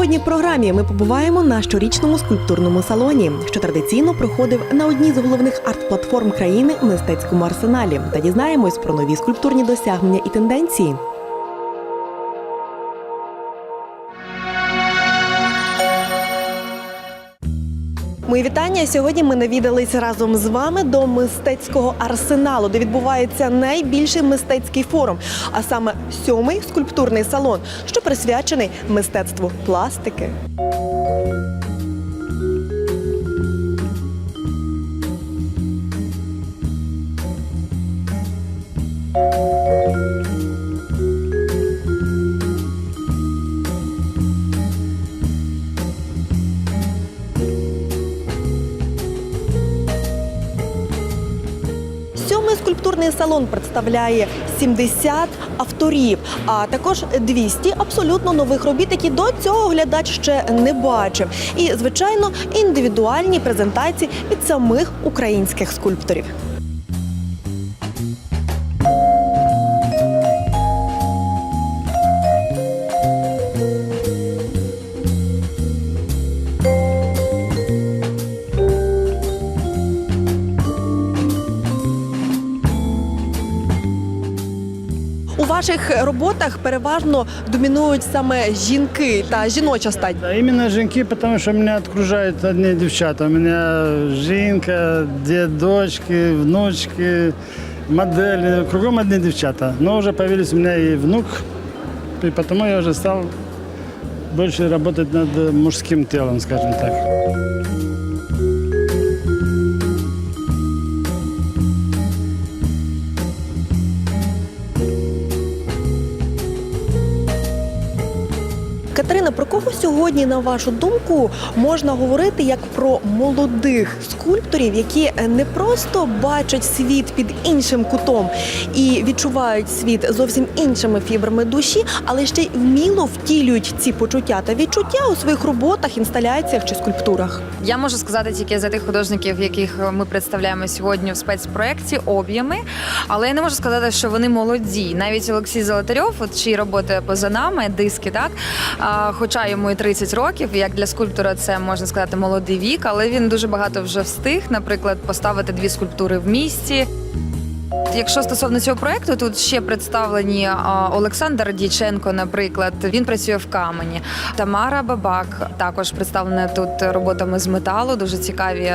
Сьогодні в програмі ми побуваємо на щорічному скульптурному салоні, що традиційно проходив на одній з головних арт-платформ країни мистецькому арсеналі, та дізнаємось про нові скульптурні досягнення і тенденції. Мої вітання. Сьогодні ми навідались разом з вами до мистецького арсеналу, де відбувається найбільший мистецький форум, а саме сьомий скульптурний салон, що присвячений мистецтву пластики. Салон представляє 70 авторів, а також 200 абсолютно нових робіт, які до цього глядач ще не бачив. І, звичайно, індивідуальні презентації від самих українських скульпторів. Ваших роботах переважно домінують саме жінки та жіноча стать. Да, именно жінки, потому что меня окружают одни девчата. У меня жінка, дочки, внучки, модели. Кругом одни девчата. Но уже появились у меня и внук, и потому я уже стал больше работать над мужским телом, скажем так. Катерина, про кого сьогодні, на вашу думку, можна говорити як про молодих скульпторів, які не просто бачать світ під іншим кутом і відчувають світ зовсім іншими фібрами душі, але ще й вміло втілюють ці почуття та відчуття у своїх роботах, інсталяціях чи скульптурах. Я можу сказати тільки за тих художників, яких ми представляємо сьогодні в спецпроекті об'єми, але я не можу сказати, що вони молоді. Навіть Олексій Золотарьов, от чиї роботи поза нами, диски, так хоча йому і 30 років, як для скульптора, це можна сказати молодий вік, але він дуже багато вже встиг, наприклад, поставити дві скульптури в місті. Якщо стосовно цього проекту, тут ще представлені Олександр Діченко, наприклад, він працює в камені. Тамара Бабак також представлена тут роботами з металу, дуже цікаві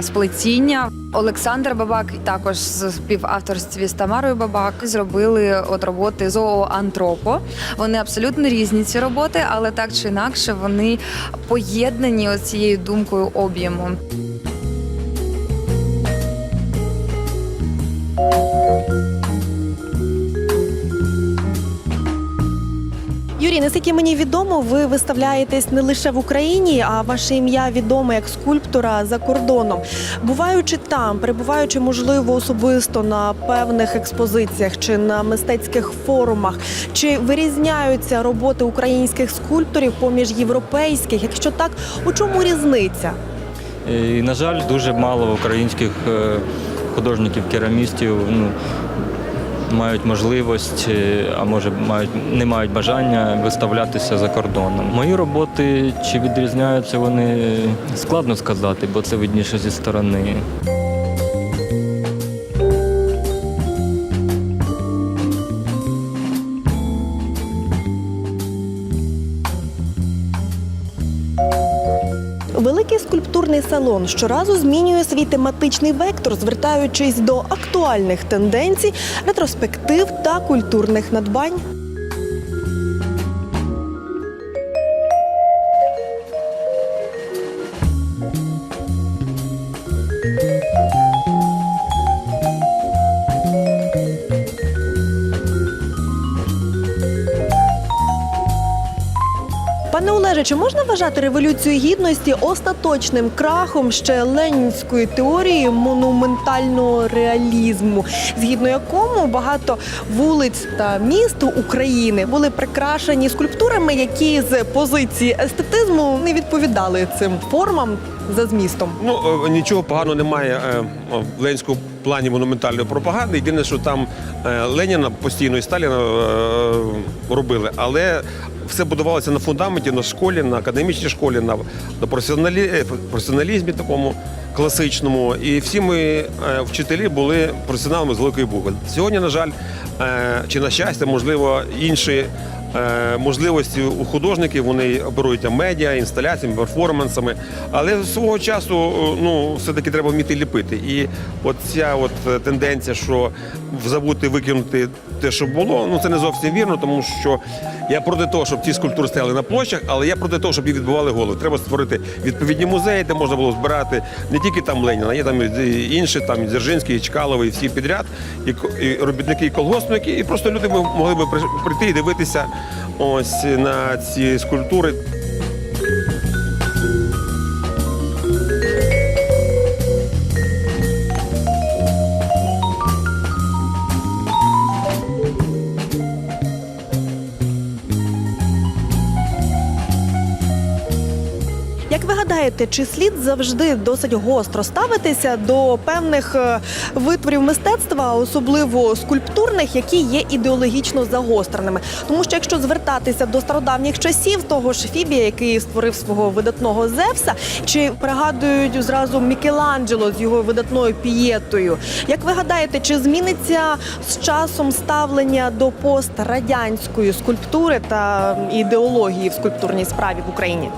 сплетіння. Олександр Бабак також з співавторстві з Тамарою Бабак зробили от роботи зооантропо. Вони абсолютно різні ці роботи, але так чи інакше вони поєднані цією думкою об'єму. Наскільки мені відомо, ви виставляєтесь не лише в Україні, а ваше ім'я відоме як скульптора за кордоном. Буваючи там, перебуваючи, можливо, особисто на певних експозиціях чи на мистецьких форумах, чи вирізняються роботи українських скульпторів поміж європейських? Якщо так, у чому різниця? І, на жаль, дуже мало українських е, художників, керамістів ну, мають можливість, е, а може мають, не мають бажання виставлятися за кордоном. Мої роботи чи відрізняються вони складно сказати, бо це видніше зі сторони. Великий скульптурний салон щоразу змінює свій тематичний вектор, звертаючись до актуальних тенденцій, ретроспектив та культурних надбань. Пане Олеже, чи можна вважати революцію гідності остаточним крахом ще ленінської теорії монументального реалізму, згідно якому багато вулиць та міст України були прикрашені скульптурами, які з позиції естетизму не відповідали цим формам за змістом? Ну е, нічого поганого немає е, в Ленінському плані монументальної пропаганди. Єдине, що там е, Леніна постійно і Сталіна е, робили, але все будувалося на фундаменті, на школі, на академічній школі, на, на професіоналі, професіоналізмі такому класичному. І всі ми вчителі були професіоналами з великої букви. Сьогодні, на жаль, чи на щастя, можливо, інші. Е, Можливості у художників вони оперують медіа, інсталяціями, перформансами. Але свого часу е, ну, все-таки треба вміти ліпити. І от ця от е, тенденція, що забути викинути те, що було, ну це не зовсім вірно, тому що я проти того, щоб ці скульптури стояли на площах, але я проти того, щоб їх відбували голови. Треба створити відповідні музеї, де можна було збирати не тільки там Леніна, є там і інші, там і Дзержинський, і Чкаловий, і всі підряд, і, робітники, і колгоспники, і просто люди могли би прийти і дивитися ось на ці скульптури. Гадаєте, чи слід завжди досить гостро ставитися до певних е, витворів мистецтва, особливо скульптурних, які є ідеологічно загостреними? Тому що якщо звертатися до стародавніх часів, того ж Фібія, який створив свого видатного Зевса, чи пригадують зразу Мікеланджело з його видатною пієтою? Як ви гадаєте, чи зміниться з часом ставлення до пострадянської скульптури та ідеології в скульптурній справі в Україні?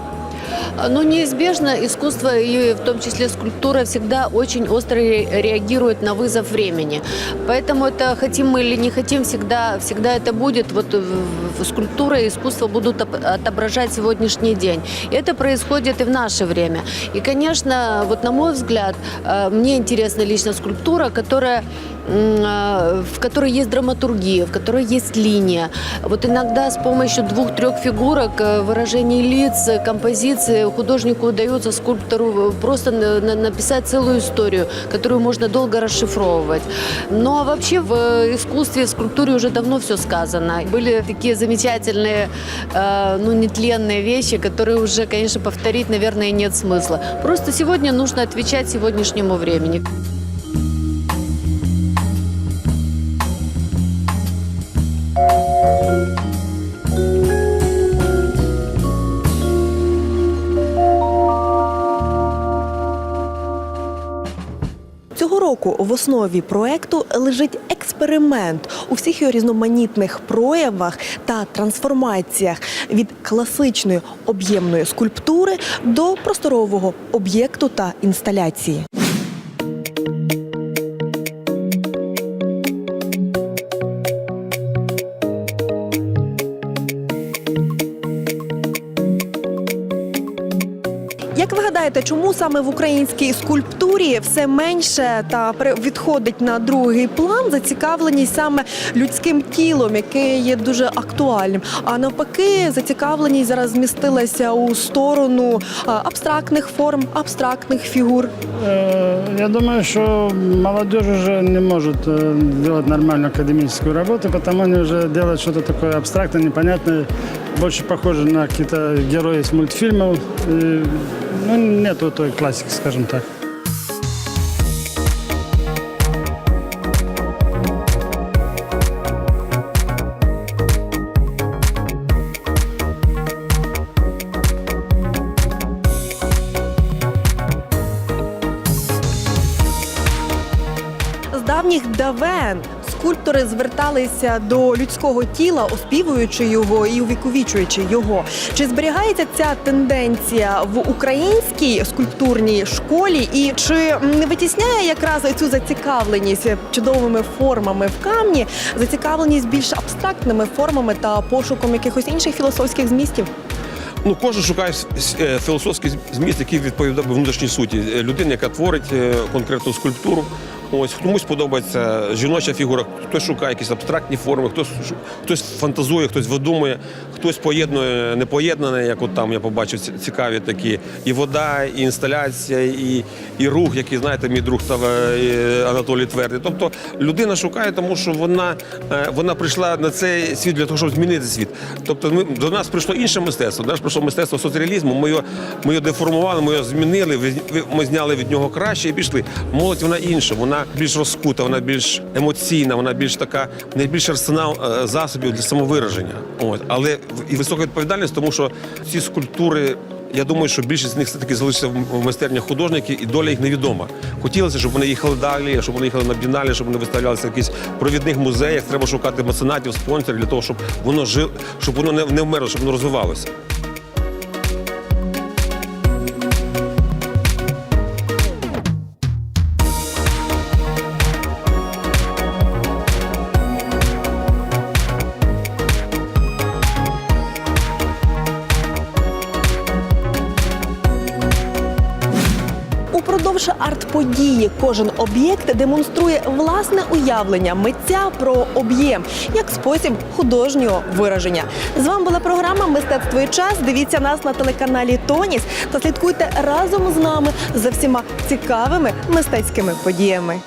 Ну, неизбежно искусство и в том числе скульптура всегда очень остро ре- реагирует на вызов времени. Поэтому это хотим мы или не хотим, всегда, всегда это будет. Вот в- в- скульптура и искусство будут оп- отображать сегодняшний день. И это происходит и в наше время. И, конечно, вот на мой взгляд, э, мне интересна лично скульптура, которая м, э, в которой есть драматургия, в которой есть линия. Вот иногда с помощью двух-трех фигурок, э, выражений лиц, э, композиции художнику удается скульптору э, просто на- на- написать целую историю, которую можно долго расшифровывать. Ну а вообще в э, искусстве, в скульптуре уже давно все сказано. Были такие замечательные, э, ну нетленные вещи, которые уже, конечно, повторить, наверное, нет смысла. Просто сегодня нужно отвечать сегодняшнему времени. Року в основі проекту лежить експеримент у всіх його різноманітних проявах та трансформаціях від класичної об'ємної скульптури до просторового об'єкту та інсталяції. Гадаєте, чому саме в українській скульптурі все менше та відходить на другий план зацікавленість саме людським тілом, яке є дуже актуальним? А навпаки, зацікавленість зараз змістилася у сторону абстрактних форм, абстрактних фігур. Э, Я думаю, что молодежь уже не может э, делать нормальную академическую работу, потому они уже делают что-то такое абстрактное, непонятное, больше похоже на какие-то герои из мультфильмов. Ну, нету той классики, скажем так. З давен скульптори зверталися до людського тіла, оспівуючи його і увіковічуючи його. Чи зберігається ця тенденція в українській скульптурній школі, і чи не витісняє якраз цю зацікавленість чудовими формами в камні, зацікавленість більш абстрактними формами та пошуком якихось інших філософських змістів? Ну, кожен шукає е, філософський зміст, який відповідає внутрішній суті. Е, Людина, яка творить е, конкретну скульптуру, Ось комусь подобається жіноча фігура, хтось шукає якісь абстрактні форми, хтось хтось фантазує, хтось видумує, хтось поєднує непоєднане, як от там я побачив цікаві такі. І вода, і інсталяція, і, і рух, який знаєте, мій друг став е, Анатолій Твердий. Тобто людина шукає, тому що вона, е, вона прийшла на цей світ для того, щоб змінити світ. Тобто ми, до нас прийшло інше мистецтво. До нас прийшло мистецтво соцреалізму. Ми його, ми його деформували, ми його змінили, ми зняли від нього краще і пішли. Молодь вона інша, вона більш розкута, вона більш емоційна, вона більш така, найбільш арсенал е, засобів для самовираження. От. Але і висока відповідальність, тому що ці скульптури. Я думаю, що більшість з них все-таки залишиться в майстернях художників, і доля їх невідома. Хотілося, щоб вони їхали далі, щоб вони їхали на біналі, щоб вони виставлялися в якихось провідних музеях. Треба шукати меценатів, спонсорів для того, щоб воно жив, щоб воно не вмерло, щоб воно розвивалося. Арт-події кожен об'єкт демонструє власне уявлення митця про об'єм як спосіб художнього вираження. З вами була програма Мистецтво і час. Дивіться нас на телеканалі Тоніс та слідкуйте разом з нами за всіма цікавими мистецькими подіями.